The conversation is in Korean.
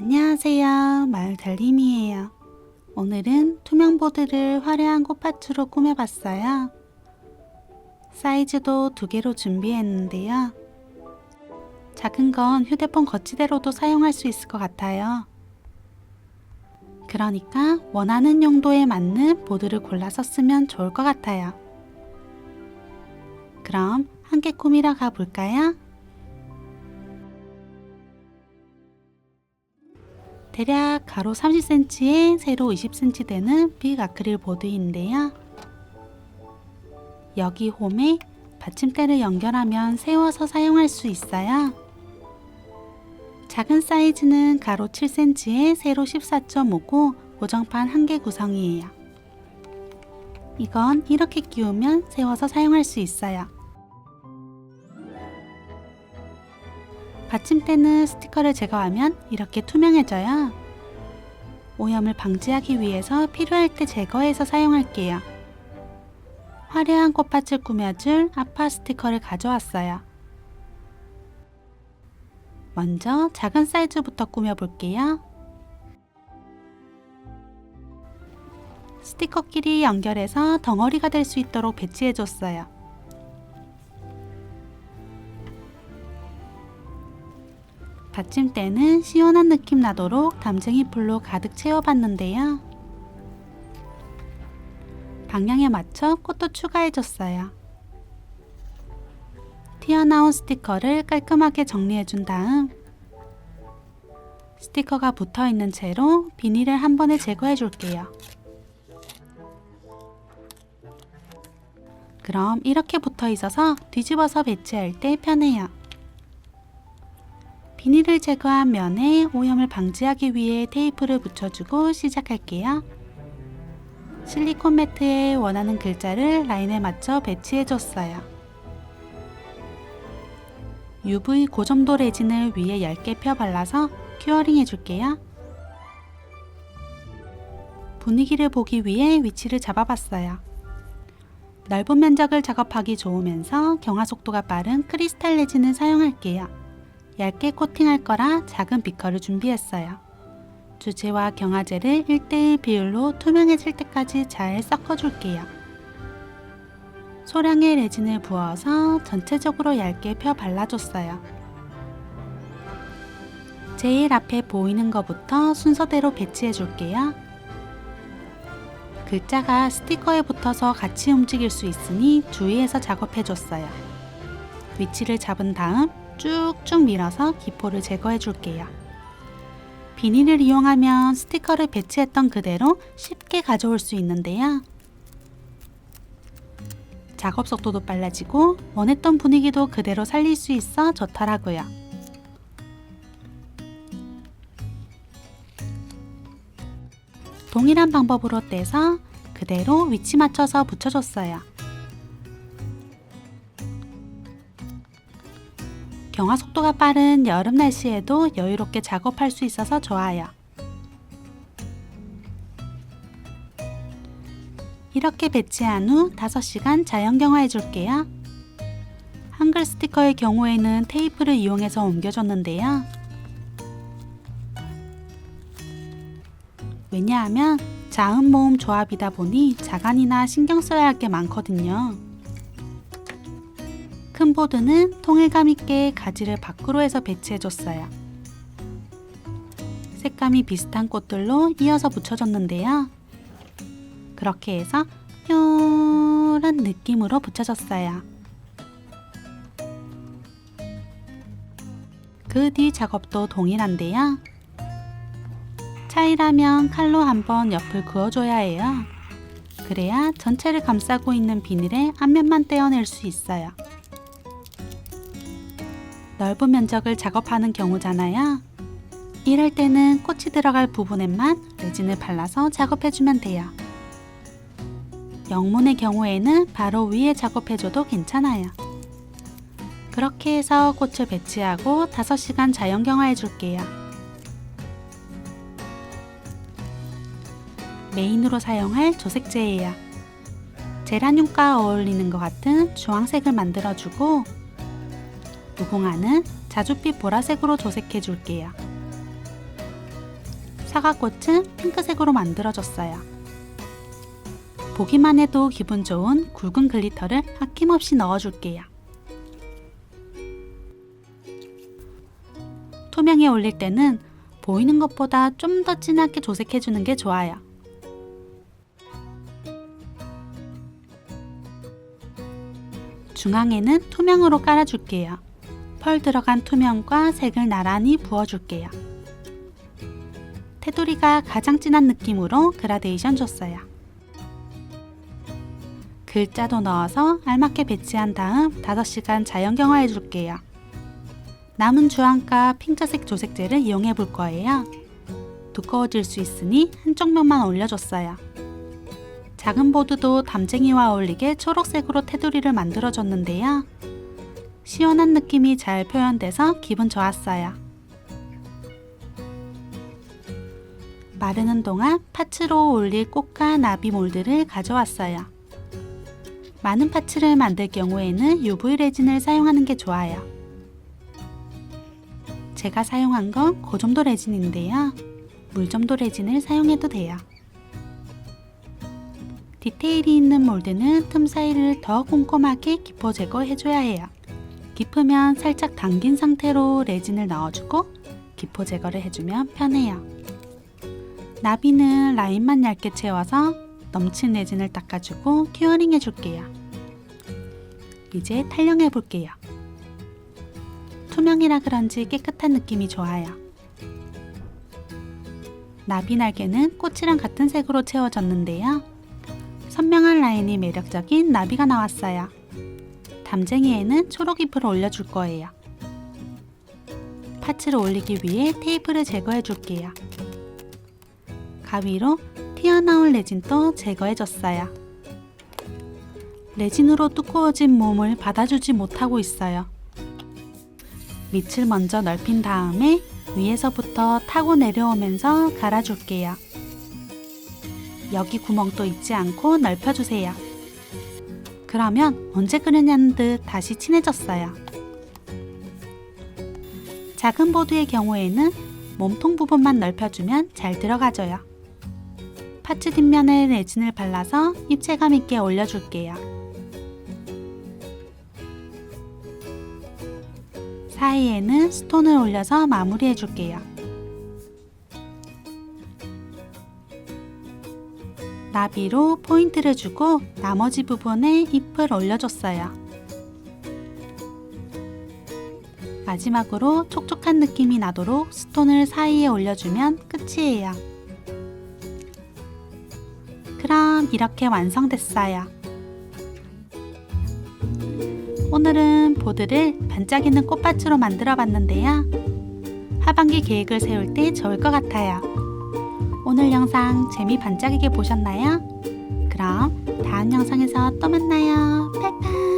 안녕하세요. 마을 달림이에요. 오늘은 투명 보드를 화려한 꽃밭으로 꾸며봤어요. 사이즈도 두 개로 준비했는데요. 작은 건 휴대폰 거치대로도 사용할 수 있을 것 같아요. 그러니까 원하는 용도에 맞는 보드를 골라서 쓰면 좋을 것 같아요. 그럼 함께 꾸미러 가볼까요? 대략 가로 30cm에 세로 20cm 되는 빅 아크릴 보드인데요. 여기 홈에 받침대를 연결하면 세워서 사용할 수 있어요. 작은 사이즈는 가로 7cm에 세로 14.5고 고정판 한개 구성이에요. 이건 이렇게 끼우면 세워서 사용할 수 있어요. 받침대는 스티커를 제거하면 이렇게 투명해져요. 오염을 방지하기 위해서 필요할 때 제거해서 사용할게요. 화려한 꽃밭을 꾸며줄 아파 스티커를 가져왔어요. 먼저 작은 사이즈부터 꾸며볼게요. 스티커끼리 연결해서 덩어리가 될 수 있도록 배치해줬어요. 받침대는 시원한 느낌 나도록 담쟁이 풀로 가득 채워봤는데요. 방향에 맞춰 꽃도 추가해줬어요. 튀어나온 스티커를 깔끔하게 정리해준 다음 스티커가 붙어있는 채로 비닐을 한 번에 제거해줄게요. 그럼 이렇게 붙어 있어서 뒤집어서 배치할 때 편해요. 비닐을 제거한 면에 오염을 방지하기 위해 테이프를 붙여주고 시작할게요. 실리콘 매트에 원하는 글자를 라인에 맞춰 배치해줬어요. UV 고점도 레진을 위에 얇게 펴 발라서 큐어링 해줄게요. 분위기를 보기 위해 위치를 잡아봤어요. 넓은 면적을 작업하기 좋으면서 경화 속도가 빠른 크리스탈 레진을 사용할게요. 얇게 코팅할 거라 작은 비커를 준비했어요. 주체와 경화제를 1대1 비율로 투명해질 때까지 잘 섞어줄게요. 소량의 레진을 부어서 전체적으로 얇게 펴 발라줬어요. 제일 앞에 보이는 것부터 순서대로 배치해줄게요. 글자가 스티커에 붙어서 같이 움직일 수 있으니 주의해서 작업해줬어요. 위치를 잡은 다음 쭉쭉 밀어서 기포를 제거해 줄게요. 비닐을 이용하면 스티커를 배치했던 그대로 쉽게 가져올 수 있는데요. 작업 속도도 빨라지고 원했던 분위기도 그대로 살릴 수 있어 좋더라고요. 동일한 방법으로 떼서 그대로 위치 맞춰서 붙여줬어요. 경화 속도가 빠른 여름 날씨에도 여유롭게 작업할 수 있어서 좋아요. 이렇게 배치한 후 5시간 자연 경화해 줄게요. 한글 스티커의 경우에는 테이프를 이용해서 옮겨줬는데요. 왜냐하면 자음 모음 조합이다 보니 자간이나 신경 써야 할 게 많거든요. 큰 보드는 통일감 있게 가지를 밖으로 해서 배치해줬어요. 색감이 비슷한 꽃들로 이어서 붙여줬는데요. 그렇게 해서 요런 느낌으로 붙여줬어요. 그 뒤 작업도 동일한데요. 차이라면 칼로 한번 옆을 그어줘야 해요. 그래야 전체를 감싸고 있는 비닐의 앞면만 떼어낼 수 있어요. 넓은 면적을 작업하는 경우잖아요. 이럴 때는 꽃이 들어갈 부분에만 레진을 발라서 작업해주면 돼요. 영문의 경우에는 바로 위에 작업해줘도 괜찮아요. 그렇게 해서 꽃을 배치하고 5시간 자연 경화해줄게요. 메인으로 사용할 조색제예요. 제라늄과 어울리는 것 같은 주황색을 만들어주고 무궁화는 자줏빛 보라색으로 조색해 줄게요. 사과꽃은 핑크색으로 만들어졌어요. 보기만 해도 기분 좋은 굵은 글리터를 아낌없이 넣어줄게요. 투명에 올릴 때는 보이는 것보다 좀 더 진하게 조색해주는 게 좋아요. 중앙에는 투명으로 깔아줄게요. 펄 들어간 투명과 색을 나란히 부어줄게요. 테두리가 가장 진한 느낌으로 그라데이션 줬어요. 글자도 넣어서 알맞게 배치한 다음 5시간 자연 경화해 줄게요. 남은 주황과 핑크색 조색제를 이용해 볼 거예요. 두꺼워질 수 있으니 한쪽 면만 올려줬어요. 작은 보드도 담쟁이와 어울리게 초록색으로 테두리를 만들어줬는데요. 시원한 느낌이 잘 표현돼서 기분 좋았어요. 마르는 동안 파츠로 올릴 꽃과 나비 몰드를 가져왔어요. 많은 파츠를 만들 경우에는 UV 레진을 사용하는 게 좋아요. 제가 사용한 건 고점도 레진인데요. 물점도 레진을 사용해도 돼요. 디테일이 있는 몰드는 틈 사이를 더 꼼꼼하게 기포 제거해줘야 해요. 깊으면 살짝 당긴 상태로 레진을 넣어주고 기포 제거를 해주면 편해요. 나비는 라인만 얇게 채워서 넘친 레진을 닦아주고 큐어링 해줄게요. 이제 탈령해 볼게요. 투명이라 그런지 깨끗한 느낌이 좋아요. 나비 날개는 꽃이랑 같은 색으로 채워졌는데요. 선명한 라인이 매력적인 나비가 나왔어요. 담쟁이에는 초록 잎을 올려줄 거예요. 파츠를 올리기 위해 테이프를 제거해 줄게요. 가위로 튀어나온 레진도 제거해 줬어요. 레진으로 두꺼워진 몸을 받아주지 못하고 있어요. 밑을 먼저 넓힌 다음에 위에서부터 타고 내려오면서 갈아줄게요. 여기 구멍도 잊지 않고 넓혀주세요. 그러면 언제 그랬냐는 듯 다시 친해졌어요. 작은 보드의 경우에는 몸통 부분만 넓혀주면 잘 들어가져요. 파츠 뒷면에 레진을 발라서 입체감 있게 올려줄게요. 사이에는 스톤을 올려서 마무리해줄게요. 나비로 포인트를 주고 나머지 부분에 잎을 올려줬어요. 마지막으로 촉촉한 느낌이 나도록 스톤을 사이에 올려주면 끝이에요. 그럼 이렇게 완성됐어요. 오늘은 보드를 반짝이는 꽃밭으로 만들어 봤는데요. 하반기 계획을 세울 때 좋을 것 같아요. 오늘 영상 재미 반짝이게 보셨나요? 그럼 다음 영상에서 또 만나요. 빠이빠이.